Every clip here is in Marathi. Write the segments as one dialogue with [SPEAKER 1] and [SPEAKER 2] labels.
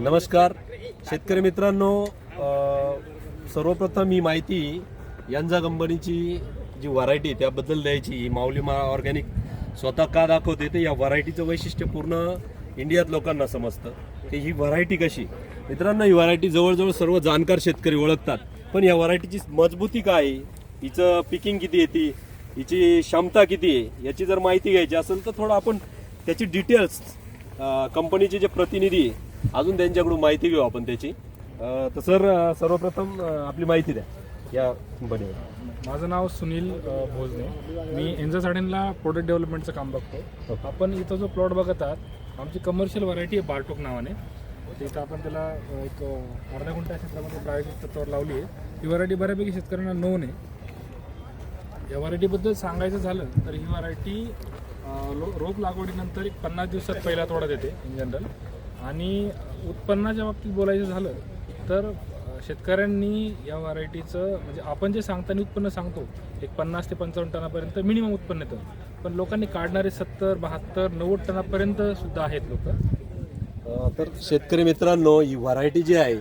[SPEAKER 1] नमस्कार. शेतकरी मित्रांनो सर्वप्रथम ही माहिती यांजा कंपनीची जी व्हरायटी आहे त्याबद्दल द्यायची. ही माऊली मा ऑर्गॅनिक स्वतः का दाखवते ते या व्हरायटीचं वैशिष्ट्य पूर्ण इंडियात लोकांना समजतं की ही व्हरायटी कशी. मित्रांनो ही व्हरायटी जवळजवळ सर्व जाणकार शेतकरी ओळखतात. पण या व्हरायटीची मजबूती काय आहे? हिचं पिकिंग किती येते हिची क्षमता किती आहे? याची जर माहिती घ्यायची असेल तर थोडं आपण त्याची डिटेल्स कंपनीचे जे प्रतिनिधी अजून त्यांच्याकडून माहिती घेऊ आपण त्याची. तर सर सर्वप्रथम आपली माहिती द्या. या कंपनीवर.
[SPEAKER 2] माझं नाव सुनील अ, भोजने. मी एन्झा साडेनला प्रोडक्ट डेव्हलपमेंटचं काम बघतो. आपण इथं जो प्लॉट बघत आहात आमची कमर्शियल व्हरायटी आहे बारटोक नावाने. तर इथं आपण त्याला अ, एक अ, अर्धा गुंठा क्षेत्रामध्ये प्रायोगिक तत्वावर लावली आहे. ही व्हरायटी बऱ्यापैकी शेतकऱ्यांना नोन आहे. या व्हरायटीबद्दल सांगायचं झालं तर ही व्हरायटी रोप लागवडीनंतर एक पन्नास दिवसात पहिला तोडा देते इन जनरल आणि उत्पन्नाच्या बाबतीत बोलायचं झालं तर शेतकऱ्यांनी या व्हरायटीचं म्हणजे आपण जे सांगताना उत्पन्न सांगतो एक पन्नास ते पंचावन्न टनापर्यंत मिनिमम उत्पन्न येतं. पण लोकांनी काढणारे सत्तर बहात्तर नव्वद टनापर्यंत सुद्धा आहेत लोक.
[SPEAKER 1] तर शेतकरी मित्रांनो ही व्हरायटी जी आहे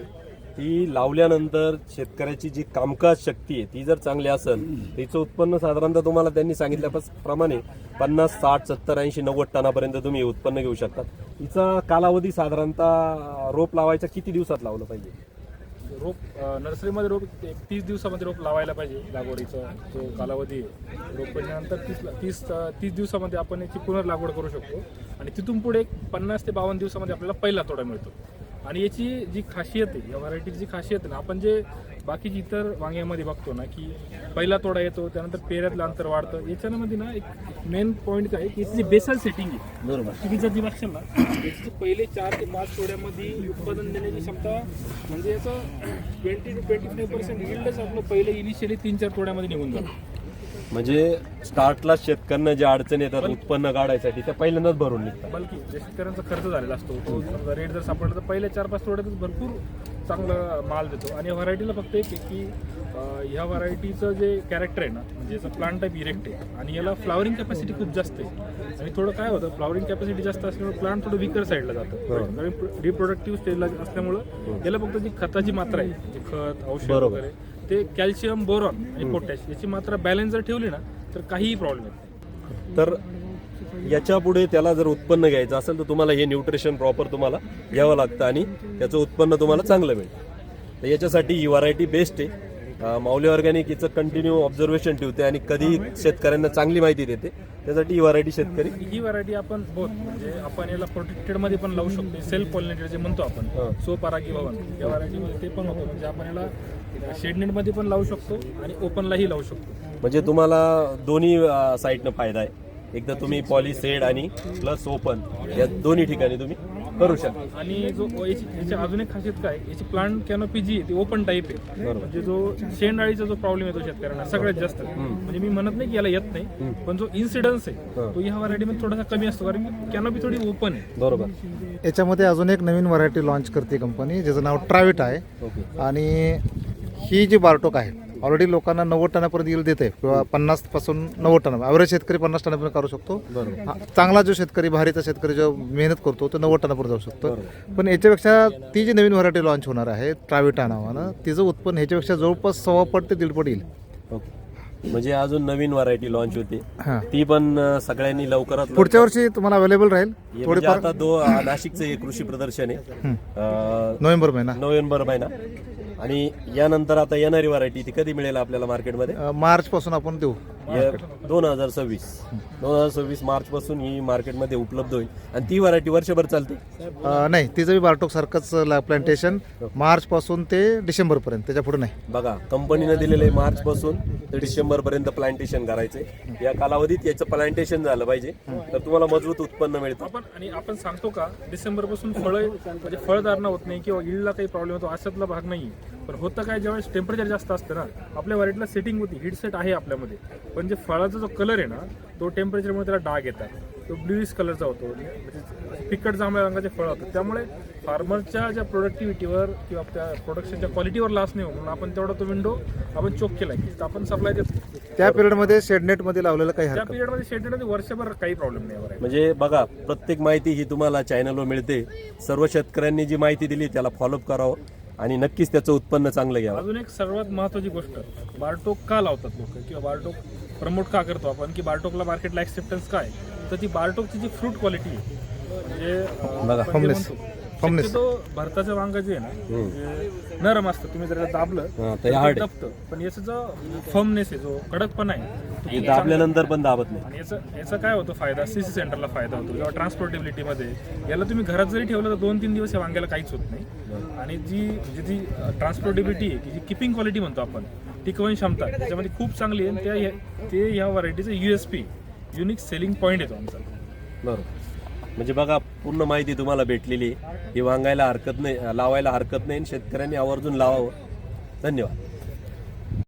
[SPEAKER 1] ती लावल्यानंतर शेतकऱ्याची जी कामकाज शक्ती आहे ती जर चांगली असेल तिचं उत्पन्न साधारणतः तुम्हाला त्यांनी सांगितल्याप्रमाणे पन्नास साठ सत्तर ऐंशी नव्वद टनापर्यंत तुम्ही उत्पन्न घेऊ शकता. तिचा कालावधी साधारणतः रोप लावायचा किती दिवसात लावलं पाहिजे?
[SPEAKER 2] रोप नर्सरीमध्ये रोप एक तीस दिवसामध्ये रोप लावायला पाहिजे लागवडीचा जो कालावधी आहे. रोप पडल्यानंतर तीस तीस तीस दिवसामध्ये आपण याची पुनर्लागवड करू शकतो. आणि तिथून पुढे एक पन्नास ते बावन्न दिवसामध्ये आपल्याला पहिला तोडा मिळतो. आणि याची जी खासियत आहे या व्हरायटीची जी खासियत आहे ना आपण जे बाकीची इतर वांग्यामध्ये बघतो ना की पहिला तोडा येतो त्यानंतर पेऱ्यातलं अंतर वाढतं याच्यामध्ये ना एक मेन पॉईंट काय आहे की याची जी बेसल सेटिंग आहे
[SPEAKER 1] बरोबर.
[SPEAKER 2] तुम्ही जर जी बघशाल ना याची पहिले चार ते पाच तोड्यामध्ये उत्पादन देण्याची क्षमता म्हणजे याचं twenty two twenty five percent yield आपलं पहिले इनिशियली तीन चार तोड्यामध्ये निघून जातं.
[SPEAKER 1] म्हणजे स्टार्टला शेतकऱ्यांना ज्या अडचणी येतात उत्पन्न काढायसाठी त्या पहिल्यांदाच भरून निघतात.
[SPEAKER 2] बल्कि जे शेतकऱ्यांचा खर्च झालेला असतो तो समजा रेट जर सापडला तर पहिल्या चार पाच तोड्यातच भरपूर चांगला माल देतो. आणि व्हरायटीला फक्त एक आहे की अं, ह्या व्हरायटीचं जे कॅरेक्टर आहे ना म्हणजे याचं प्लांट टाईप इरेक्ट आहे. आणि याला फ्लावरिंग कॅपॅसिटी खूप जास्त आहे. आणि थोडं काय होतं फ्लावरिंग कॅपॅसिटी जास्त असल्यामुळे प्लांट थोडं विकर साईडला जातं. कारण रिप्रोडक्टिव्ह स्टेजला असल्यामुळं याला फक्त जी खताची मात्रा आहे खत औषध
[SPEAKER 1] बरोबर.
[SPEAKER 2] वगैरे ते कॅल्शियम बोरॉन आणि पोटॅश याची मात्रा बॅलन्स जर ठेवली ना तर काहीही प्रॉब्लेम येत नाही.
[SPEAKER 1] तर याच्यापुढे त्याला जर उत्पन्न घ्यायचं असेल तर तुम्हाला हे न्यूट्रिशन प्रॉपर तुम्हाला घ्यावं लागतं आणि त्याचं उत्पन्न तुम्हाला चांगलं मिळेल तर याच्यासाठी ही व्हरायटी बेस्ट आहे. अं, माऊली ऑर्गॅनिक हिचं कंटिन्यू ऑब्झर्वेशन ठेवते आणि कधी शेतकऱ्यांना चांगली माहिती देते. त्यासाठी ही व्हरायटी शेतकरी
[SPEAKER 2] ही व्हरायटी आपण बोथ म्हणजे आपण याला प्रोटेक्टेडमध्ये पण लावू शकतो. सेल्फ पॉलिनेटेड जे म्हणतो आपण
[SPEAKER 1] हा.
[SPEAKER 2] सो परागी भवन या व्हरायटीमध्ये ते पण होतं. म्हणजे आपण याला शेडनेटमध्ये पण लावू शकतो आणि ओपनलाही लावू शकतो.
[SPEAKER 1] म्हणजे तुम्हाला दोन्ही साईडनं फायदा आहे. एकदा तुम्ही पॉलिसेड आणि प्लस ओपन या दोन्ही ठिकाणी तुम्ही करू शकता.
[SPEAKER 2] आणि जो याची याची अजून एक खासियत काय याची प्लांट कॅनोपी जी आहे ती ओपन टाईप आहे.
[SPEAKER 1] बरोबर.
[SPEAKER 2] म्हणजे जो शेंडाळीचा जो प्रॉब्लेम येतो शेतकऱ्यांना सगळ्यात जास्त. म्हणजे मी म्हणत नाही की याला येत नाही पण जो इन्सिडन्स आहे
[SPEAKER 1] हा.
[SPEAKER 2] तो ह्या व्हरायटीमध्ये थोडासा कमी असतो कारण कॅनोपी थोडी ओपन आहे.
[SPEAKER 1] बरोबर.
[SPEAKER 3] याच्यामध्ये अजून एक नवीन व्हरायटी लॉन्च करते कंपनी ज्याचं नाव ट्राविट आहे.
[SPEAKER 1] ओके.
[SPEAKER 3] आणि ही जी बारटोक आहे ऑलरेडी लोकांना नव्वद टनापर्यंत येईल देते किंवा पन्नासपासून नव्वद टन ॲव्हरेज शेतकरी पन्नास टनापर्यंत करू शकतो.
[SPEAKER 1] बरोबर.
[SPEAKER 3] हा, चांगला जो शेतकरी भारीचा शेतकरी जो मेहनत करतो तो नव्वद टनापर्यंत जाऊ शकतो. पण याच्यापेक्षा ती जी नवीन व्हरायटी लॉन्च होणार आहे ट्राविटा नावानं तिचं उत्पन्न ह्याच्यापेक्षा जवळपास सव्वा पट ते दीड पट येईल.
[SPEAKER 1] ओके. म्हणजे अजून नवीन व्हरायटी लॉन्च होते.
[SPEAKER 3] हां.
[SPEAKER 1] ती पण अं, सगळ्यांनी लवकरात
[SPEAKER 3] पुढच्या वर्षी तुम्हाला अवेलेबल राहील.
[SPEAKER 1] हे म्हणजे
[SPEAKER 3] थोडीफार
[SPEAKER 1] आता दो नाशिकचं हे कृषी प्रदर्शन आहे. अं,
[SPEAKER 3] नोव्हेंबर महिना.
[SPEAKER 1] नोव्हेंबर महिना. आणि यानंतर आता येणारी व्हरायटी ती कधी मिळेल आपल्याला मार्केटमध्ये
[SPEAKER 3] मार्च पासून आपण देऊ.
[SPEAKER 1] दोन हजार सव्वीस. दोन हजार सव्वीस मार्च पासून ही मार्केटमध्ये उपलब्ध होईल. आणि ती व्हरायटी वर्षभर चालते?
[SPEAKER 3] नाही तिचं बी बारटोक सारखंच प्लांटेशन मार्च पासून ते डिसेंबर पर्यंत त्याच्या पुढे नाही.
[SPEAKER 1] बघा कंपनीनं दिलेलं आहे मार्च पासून ते डिसेंबर पर्यंत प्लांटेशन करायचंय या कालावधीत याचं प्लांटेशन झालं पाहिजे. तर तुम्हाला मजबूत उत्पन्न मिळतं.
[SPEAKER 2] आपण आणि आपण सांगतो का डिसेंबरपासून फळ म्हणजे फळधारणा होत नाही किंवा इल्डला काही प्रॉब्लेम होतो अशातला भाग नाही पण होतं काय ज्यावेळेस टेम्परेचर जास्त असतं ना आपल्या व्हरायटीला सेटिंग होती हीट सेट आहे आपल्यामध्ये. पण जे फळाचा जो कलर आहे ना तो टेम्परेचरमुळे त्याला डाग येतात. तो ब्ल्यूइश कलरचा होतो म्हणजे फिकट जांभळ्या रंगाचे फळ होतं त्यामुळे फार्मरच्या ज्या प्रोडक्टिव्हिटीवर किंवा त्या प्रोडक्शनच्या क्वालिटीवर लॉस नाही हो म्हणून आपण तेवढा तो विंडो आपण चोक केला की आपण सप्लाय देतो
[SPEAKER 3] त्या पिरियडमध्ये शेडनेटमध्ये लावलेलं काही
[SPEAKER 2] त्या
[SPEAKER 3] हरकत
[SPEAKER 2] पिरियडमध्ये शेडमध्ये वर्षभर काही प्रॉब्लेम नाही variety.
[SPEAKER 1] म्हणजे बघा प्रत्येक माहिती ही तुम्हाला चॅनलवर मिळते. सर्व शेतकऱ्यांनी जी माहिती दिली त्याला फॉलोअप करावं. आणि नक्कीच त्याचं उत्पन्न चांगलं घ्यावं.
[SPEAKER 2] अजून एक सर्वात महत्वाची गोष्ट बारटोक का लावतात लोक? किंवा बारटोक प्रमोट का करतो आपण? की बारटोकला मार्केटला ऍक्सेप्टन्स काय? तर ती बारटोकची जी फ्रूट क्वालिटी आहे म्हणजे अं,
[SPEAKER 1] बघा,
[SPEAKER 2] आपण जे
[SPEAKER 3] firmness.
[SPEAKER 2] म्हणतो, शक्यतो भरताचं वांग जे आहे ना जे नरम असतं. तुम्ही जर याला दाबलं
[SPEAKER 1] हा, तर
[SPEAKER 2] तर ते
[SPEAKER 1] hard आहे.
[SPEAKER 2] दबतं. पण याचा जो फर्मनेस आहे जो कडकपणा आहे तो
[SPEAKER 1] दाबल्यानंतर पण दाबत नाही.
[SPEAKER 2] आणि याचा याचा काय होतो फायदा? सी सी सेंटरला फायदा होतो. किंवा ट्रान्सपोर्टेबिलिटीमध्ये याला तुम्ही घरात जरी ठेवलं तर दोन तीन दिवस या वांग्याला काहीच होत नाही. आणि जी म्हणजे जी ट्रान्सपोर्टेबिलिटी आहे की जी किपिंग क्वालिटी म्हणतो आपण टिकवण क्षमता त्याच्यामध्ये खूप चांगली आहे. आणि त्या ते ह्या व्हरायटीचं U S P unique selling point येतो आमचा.
[SPEAKER 1] बरोबर म्हणजे बघा पूर्ण माहिती तुम्हाला भेटलेली ही वांगायला हरकत नाही लावायला हरकत नाही आणि शेतकऱ्यांनी आवर्जून लावावं. धन्यवाद.